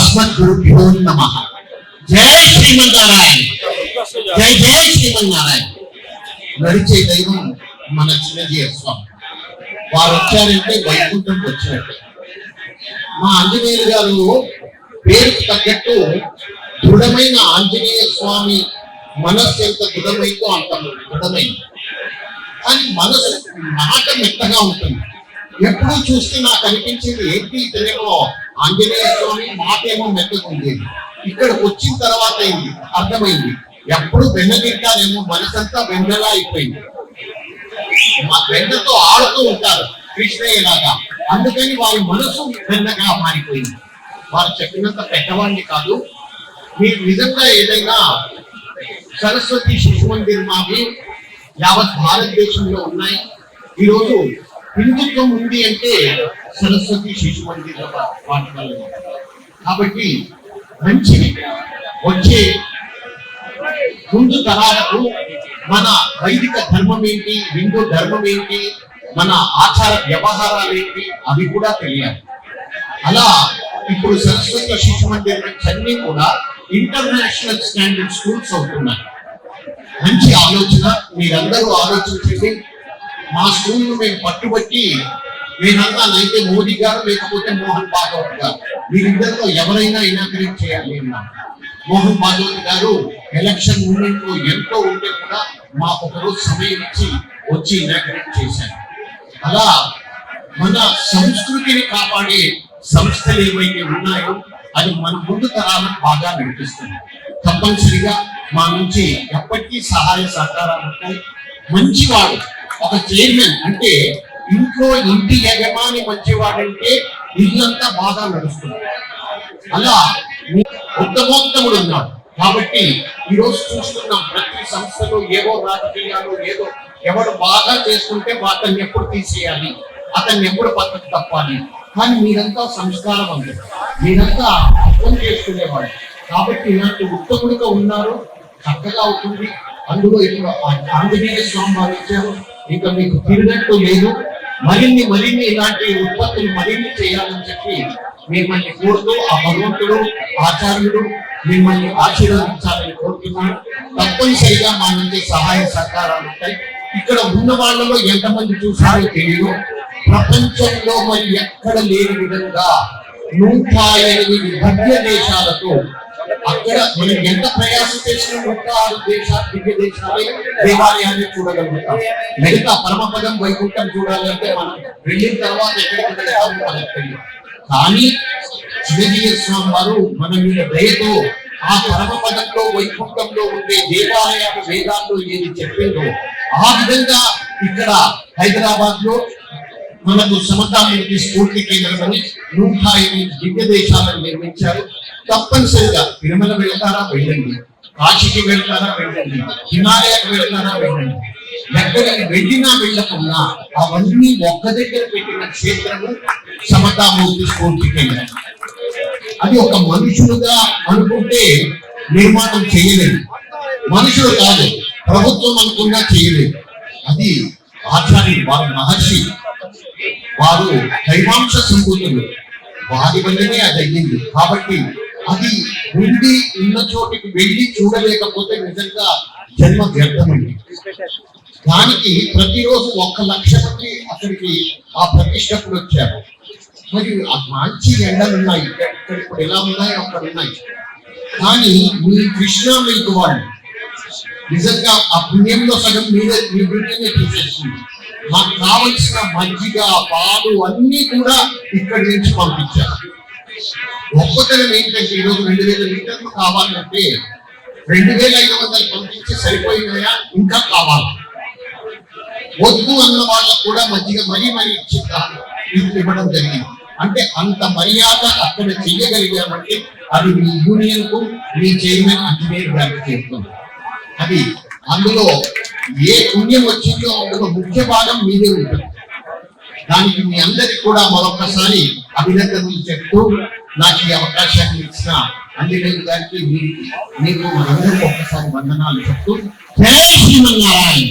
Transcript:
అస్మద్ నమ. జై శ్రీమన్నారాయణ జై జై శ్రీమన్నారాయణ నడిచే దైవం మన చిన్నజీవ స్వామి. వారు వచ్చారంటే వైకుంఠం వచ్చినట్టు. మా ఆంజనేయులు గారు పేరుకు తగ్గట్టు దృఢమైన ఆంజనేయ స్వామి మనస్సు ఎంత దృఢమైందో అంత దృఢమైంది. కానీ మనసు మాట మెత్తగా ఉంటుంది. ఎప్పుడు చూస్తే నాకు అనిపించేది ఏంటి ఇతనేమో ఆంజనేయ స్వామి మాటేమో మెత్తకుండేది మెత్తగా ఉండేది ఇక్కడికి వచ్చిన తర్వాత అయింది అర్థమైంది. ఎప్పుడు వెన్న తింటారేమో మనసంతా వెన్నెలా అయిపోయింది. మా వెన్నతో ఆడుతూ ఉంటారు కృష్ణయ్యలాగా. అందుకని వారి మనసు వెన్నగా మారిపోయింది. వారు చెప్పినంత పెద్దవాడిని కాదు. మీరు నిజంగా ఏదైనా సరస్వతి శిశు మందిర్ మావి యావత్ భారతదేశంలో ఉన్నాయి? ఈరోజు హిందుత్వం ఉంది అంటే సరస్వతి శిశు మందిర్ వాటి కాబట్టి మంచిది వచ్చే ముందు తరాలకు మన వైదిక ధర్మం ఏంటి హిందూ ధర్మం ఏంటి మన ఆచార వ్యవహారాలు ఏంటి అవి కూడా తెలియాలి. అలా ఇప్పుడు సరస్వతి శిశు మందిర్ అన్ని కూడా ఇంటర్నేషనల్ స్టాండర్డ్ స్కూల్స్ అవుతున్నాయి. మంచి ఆలోచన మీరందరూ ఆలోచించేసి మా స్కూల్ మేము పట్టుబట్టి మీరంతా అయితే మోదీ గారు లేకపోతే మోహన్ భాగవత్ గారు. వీరిద్దరిలో ఎవరైనా ఇనాగ్రేట్ చేయాలి అన్నా. మోహన్ భాగవత్ గారు ఎలక్షన్ మూమెంట్లో ఎంతో ఉంటే కూడా మాకు ఒకరోజు సమయం ఇచ్చి వచ్చి ఇనాగ్రేట్ చేశారు. అలా మన సంస్కృతిని కాపాడే సంస్థలు ఏవైతే ఉన్నాయో అది మన ముందు తరాలకు బాగా వినిపిస్తుంది తప్పనిసరిగా మా నుంచి ఎప్పటికీ సహాయ సహకారాలు ఉంటాయి. మంచివాడు ఒక చైర్మన్ అంటే ఇంట్లో ఇంటి యజమాని మంచివాడంటే ఇల్లంతా బాగా నడుస్తుంది. అలా ఉత్తమోత్తముడు ఉన్నాడు. కాబట్టి ఈరోజు చూస్తున్నాం ప్రతి సంస్థలో ఏవో రాజకీయాలు ఏదో ఎవడు బాగా చేసుకుంటే అతన్ని ఎప్పుడు తీసేయాలి అతన్ని ఎప్పుడు పక్కకు తప్పాలి. కానీ మీరంతా సంస్కారవంతులు. మీరంతా అర్థం చేసుకునేవాడు కాబట్టి ఇలాంటి ఉత్తముడిగా ఉన్నారు చక్కగా అవుతుంది అందులో ఇప్పుడు ఆంజనేయ స్వామి వారు ఇచ్చారు. ఇంకా మీకు తిరిగినట్టు లేదు. మరిన్ని మరిన్ని ఇలాంటి ఉత్పత్తులు మరిన్ని చేయాలని చెప్పి మిమ్మల్ని కోరుతూ ఆ భగవంతుడు ఆచార్యుడు మిమ్మల్ని ఆశీర్వదించాలని కోరుతున్నాను. తప్పనిసరిగా మా నుండి సహాయ సహకారాలు ఉంటాయి. ఇక్కడ ఉన్న వాళ్ళలో ఎంతమంది చూసారో తెలియదు. ప్రపంచంలో మరి ఎక్కడ లేని విధంగా నూట ఎనిమిది దేశాలతో అక్కడ మనం ఎంత ప్రయాసం చేసిన నూట ఆరు దేశాలు దివ్య దేశాలే దేవాలయాన్ని చూడగలుగుతాం. మిగతా పరమపదం వైకుంఠం చూడాలంటే మనం వెళ్ళిన తర్వాత ఎక్కడికి వెళ్తామో మనకు తెలియదు. కానీ చిరంజీవి స్వామి వారు మన మీద దయతో ఆ పరమపదంలో వైకుంఠంలో ఉండే దేవాలయాలు వేదాల్లో ఏది చెప్పిందో ఆ విధంగా ఇక్కడ హైదరాబాద్లో మనకు సమతామూర్తి స్ఫూర్తి కేంద్రమని నూట ఎనిమిది దివ్య దేశాలను నిర్మించారు. తప్పనిసరిగా తిరుమల వెళ్తారా వెళ్ళండి. కాశీకి వెళ్తారా వెళ్ళండి. హిమాలయాకి వెళ్తారా వెళ్ళండి. ఎక్కడికి వెళ్ళినా వెళ్ళకుండా అవన్నీ ఒక్క దగ్గర పెట్టిన క్షేత్రము సమతామూర్తి స్ఫూర్తి కేంద్రం. అది ఒక మనుషులుగా అనుకుంటే నిర్మాణం చేయలేదు. మనుషులు కాదు ప్రభుత్వం అనుకున్నా చేయలేదు. అది ఆచార్యులు మహర్షి వారు దైవాంశ సంపూర్ణులు. వారి వల్లనే అది అయ్యింది. కాబట్టి అది ఉండి ఉన్న చోటికి వెళ్ళి చూడలేకపోతే నిజంగా జన్మ వ్యర్థమైంది దానికి ప్రతిరోజు ఒక్క లక్ష మంది అక్కడికి ఆ ప్రతిష్టకులు వచ్చారు. మరి ఆ మంచి ఎండలు ఉన్నాయి. ఇక్కడ ఇప్పుడు ఎలా ఉన్నాయి? అక్కడ ఉన్నాయి. కానీ మీ కృష్ణ మీకు వాళ్ళు. నిజంగా ఆ పుణ్యంలో సగం మీరే మీ బిడ్డనే తీసేస్తుంది మాకు కావలసిన మజ్జిగ పాలు అన్ని కూడా ఇక్కడి నుంచి పంపించారు. గొప్పతనం ఏంటంటే ఈరోజు రెండు వేల లీటర్లు కావాలంటే రెండు వేల ఐదు వందలు పంపించి సరిపోయినాయా? ఇంకా కావాలి. వద్దు అన్న వాళ్ళకు కూడా మజ్జిగ మరీ మరీ ఇచ్చిందా ఇవ్వడం జరిగింది. అంటే అంత మర్యాద అక్కడ చేయగలిగామంటే అది మీ యూనియన్కు మీ చైర్మన్ ఇంజనీర్ గారికి చేస్తుంది అది అందులో ఏ పుణ్యం వచ్చిందో ఒక ముఖ్య భాగం మీదే ఉంటుంది. దానికి మీ అందరికి కూడా మరొకసారి అభినందనలు చెప్తూ నాకు ఈ అవకాశాన్ని ఇచ్చిన అంజనేయులు గారికి మీకు మీకు మనందరికీ ఒక్కసారి వందనాలు చెప్తూ. జై శ్రీమన్నారాయణ!